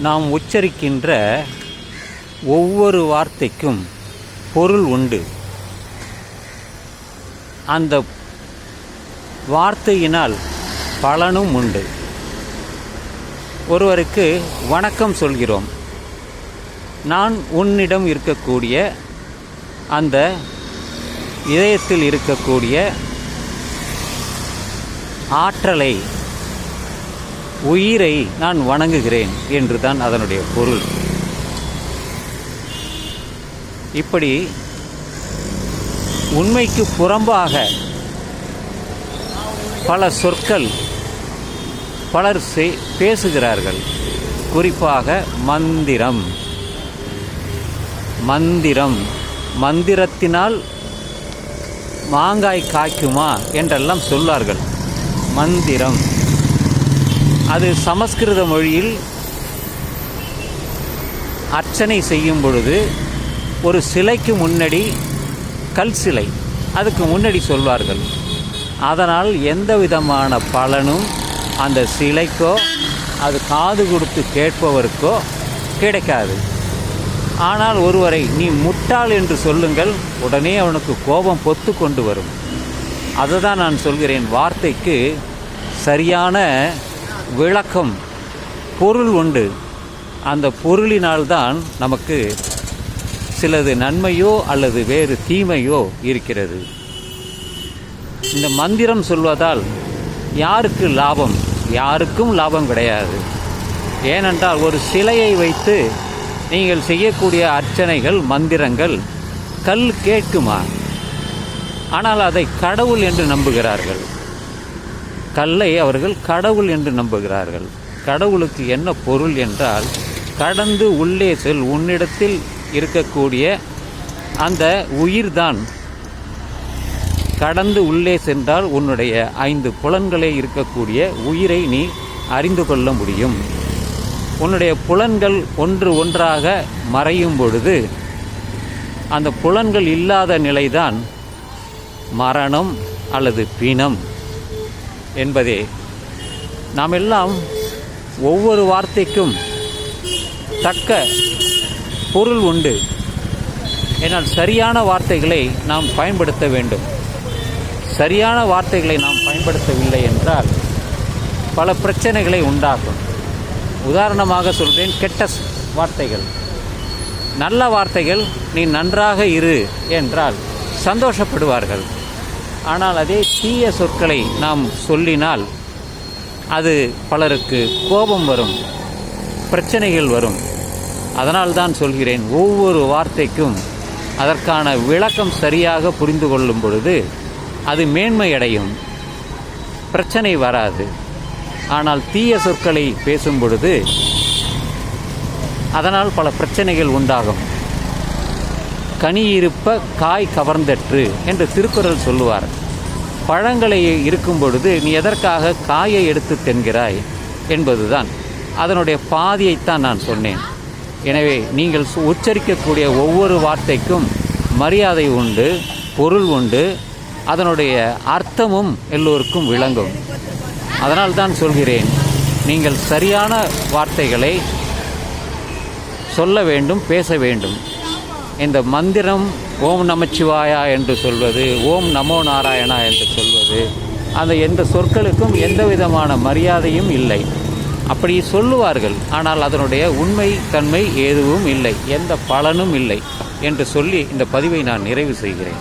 நாம் உச்சரிக்கின்ற ஒவ்வொரு வார்த்தைக்கும் பொருள் உண்டு. அந்த வார்த்தையினால் பலனும் உண்டு. ஒருவருக்கு வணக்கம் சொல்கிறோம். நான் உன்னிடம் இருக்கக்கூடிய அந்த இதயத்தில் இருக்கக்கூடிய ஆற்றலை உயிரை நான் வணங்குகிறேன் என்று தான் அதனுடைய பொருள். இப்படி உண்மைக்கு புறம்பாக பல சொற்கள் பலர் பேசுகிறார்கள். குறிப்பாக மந்திரம். மந்திரம். மந்திரத்தினால் மாங்காய் காய்க்குமா என்றெல்லாம் சொல்லார்கள் மந்திரம். அது சமஸ்கிருத மொழியில் அர்ச்சனை செய்யும் பொழுது ஒரு சிலைக்கு முன்னாடி கல் சிலை அதுக்கு முன்னாடி சொல்வார்கள். அதனால் எந்த விதமான பலனும் அந்த சிலைக்கோ அது காது கொடுத்து கேட்பவருக்கோ கிடைக்காது. ஆனால் ஒருவரை நீ முட்டாள் என்று சொல்லுங்கள் உடனே அவனுக்கு கோபம் பொத்து கொண்டு வரும். அதுதான் நான் சொல்கிறேன் வார்த்தைக்கு சரியான விளக்கம் பொருள் உண்டு. அந்த பொருளினால்தான் நமக்கு சிலது நன்மையோ அல்லது வேறு தீமையோ இருக்கிறது. இந்த மந்திரம் சொல்வதால் யாருக்கு லாபம்? யாருக்கும் லாபம் கிடையாது. ஏனென்றால் ஒரு சிலையை வைத்து நீங்கள் செய்யக்கூடிய அர்ச்சனைகள் மந்திரங்கள் கல் கேட்குமா? ஆனால் அதை கடவுள் என்று நம்புகிறார்கள். கல்லை அவர்கள் கடவுள் என்று நம்புகிறார்கள். கடவுளுக்கு என்ன பொருள் என்றால் கடந்து உள்ளே செல் உன்னிடத்தில் இருக்கக்கூடிய அந்த உயிர்தான். கடந்து உள்ளே சென்றால் உன்னுடைய ஐந்து புலன்களே இருக்கக்கூடிய உயிரை நீ அறிந்து கொள்ள முடியும். உன்னுடைய புலன்கள் ஒன்று ஒன்றாக மறையும் பொழுது அந்த புலன்கள் இல்லாத நிலைதான் மரணம் அல்லது பிணம். என்பதே. நாம் எல்லாம் ஒவ்வொரு வார்த்தைக்கும் தக்க பொருள் உண்டு. ஏனால் சரியான வார்த்தைகளை நாம் பயன்படுத்த வேண்டும். சரியான வார்த்தைகளை நாம் பயன்படுத்தவில்லை என்றால் பல பிரச்சனைகளை உண்டாக்கும். உதாரணமாக சொல்கிறேன் கெட்ட வார்த்தைகள். நல்ல வார்த்தைகள் நீ நன்றாக இரு என்றால் சந்தோஷப்படுவார்கள். ஆனால் அதே தீய சொற்களை நாம் சொல்லினால் அது பலருக்கு கோபம் வரும் பிரச்சனைகள் வரும். அதனால் தான் சொல்கிறேன் ஒவ்வொரு வார்த்தைக்கும் அதற்கான விளக்கம் சரியாக புரிந்து கொள்ளும் பொழுது அது மேன்மையடையும். பிரச்சனை வராது. ஆனால் தீய சொற்களை பேசும் பொழுது அதனால் பல பிரச்சனைகள் உண்டாகும். கனி இருப்ப காய் கவர்ந்தற்று என்று திருக்குறள் சொல்லுவார். பழங்களை இருக்கும் பொழுது நீ எதற்காக காயை எடுத்து தென்கிறாய் என்பதுதான். அதனுடைய பாதியைத்தான் நான் சொன்னேன். எனவே நீங்கள் உச்சரிக்கக்கூடிய ஒவ்வொரு வார்த்தைக்கும் மரியாதை உண்டு பொருள் உண்டு அதனுடைய அர்த்தமும் எல்லோருக்கும் விளங்கும். அதனால் தான் சொல்கிறேன் நீங்கள் சரியான வார்த்தைகளை சொல்ல வேண்டும் பேச வேண்டும். இந்த மந்திரம் ஓம் நமச்சிவாயா என்று சொல்வது ஓம் நமோ நாராயணா என்று சொல்வது அந்த எந்த சொற்களுக்கும் எந்த விதமான மரியாதையும் இல்லை. அப்படி சொல்லுவார்கள் ஆனால் அதனுடைய உண்மை தன்மை எதுவும் இல்லை எந்த பலனும் இல்லை என்று சொல்லி இந்த பதிவை நான் நிறைவு செய்கிறேன்.